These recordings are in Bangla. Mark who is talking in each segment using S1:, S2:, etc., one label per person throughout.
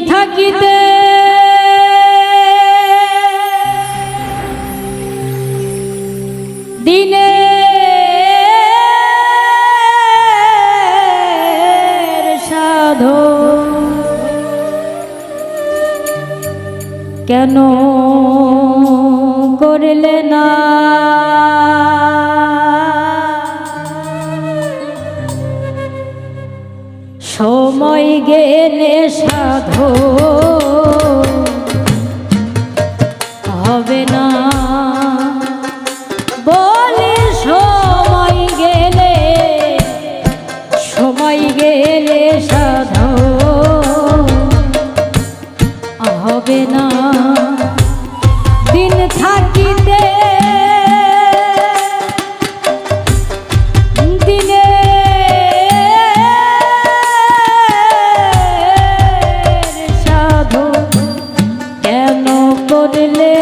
S1: থাকিতে। দিনে সাধো। কেন করলে না? সময় গেলে সাধো।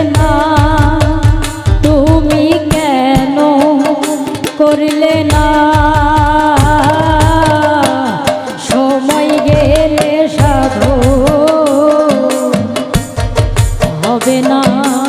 S1: না। তুমি কেন না? সময় গেলে হবে না।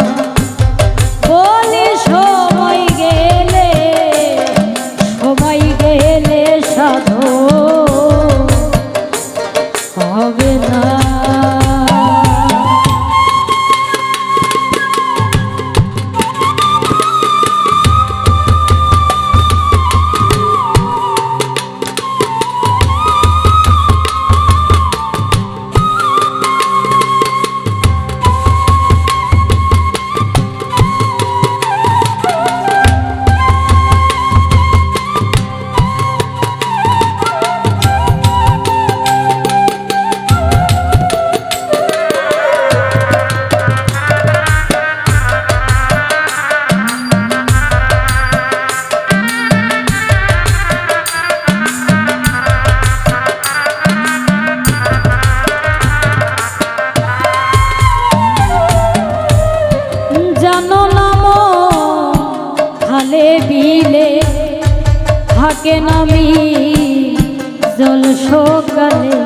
S1: সকালে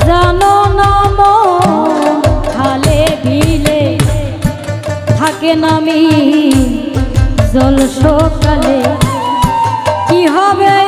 S1: জানো নাম খালে বিলে থাকে নামি জল সকালে কি হবে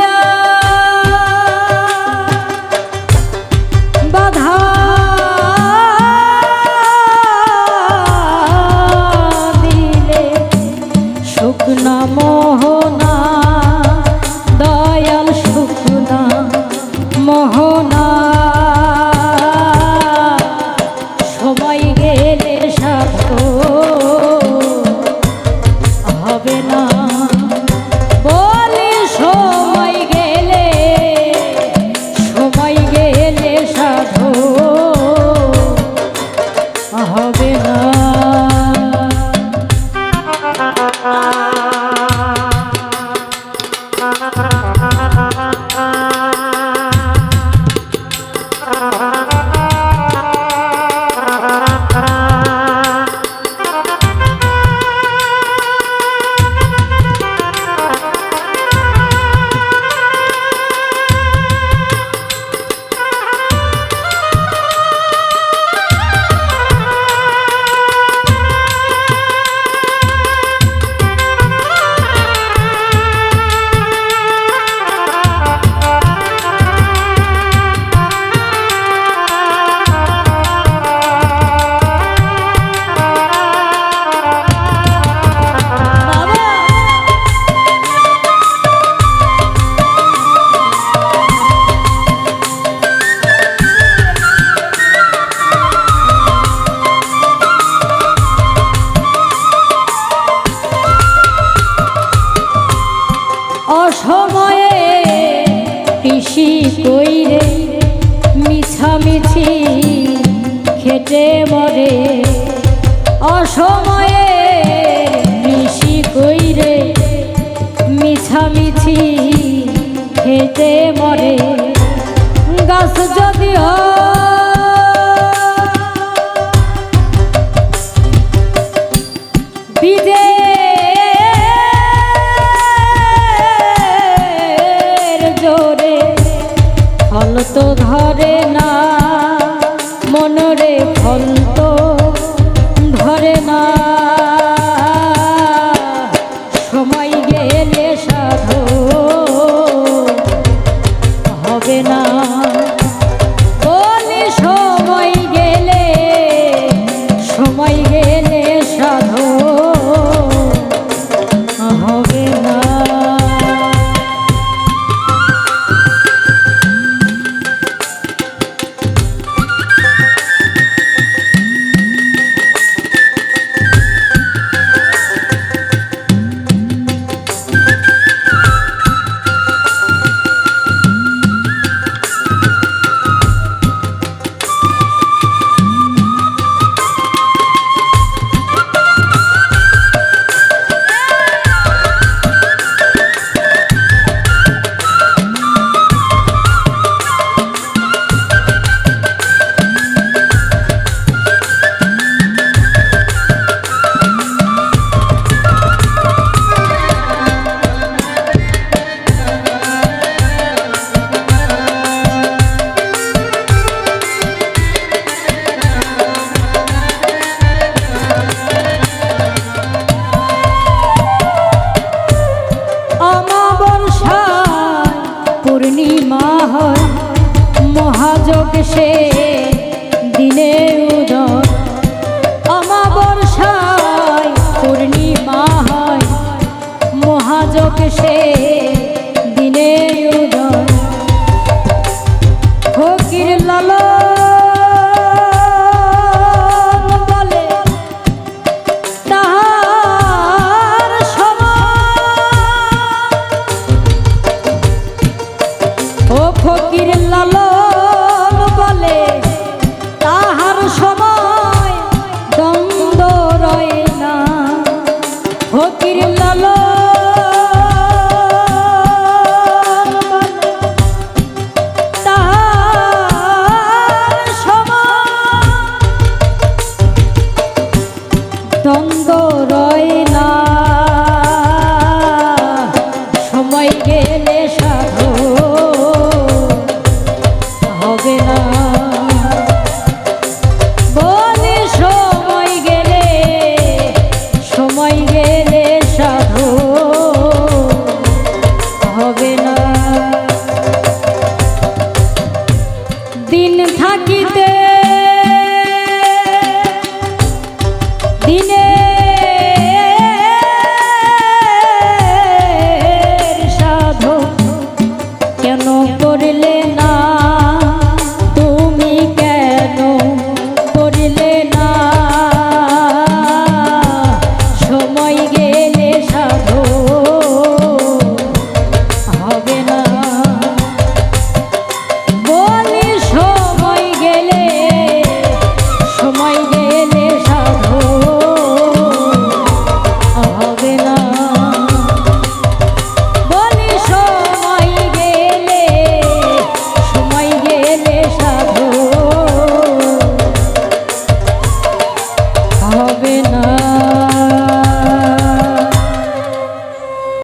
S1: অসময়ে কৃষি কইরে মিছামিছি খেটে মরে। অসময়ে কৃষি কইরে মিছামিছি খেটে মরে। গাছ যদি বিজে ধরে না মনরে ফন্ত ধরে না। বসে দিনে উদয়। অমাবর্ষায় পূর্ণিমা হয়। মহাযোগ সে দিনে উদয়। ফকির লাল ফকির লালন বলে।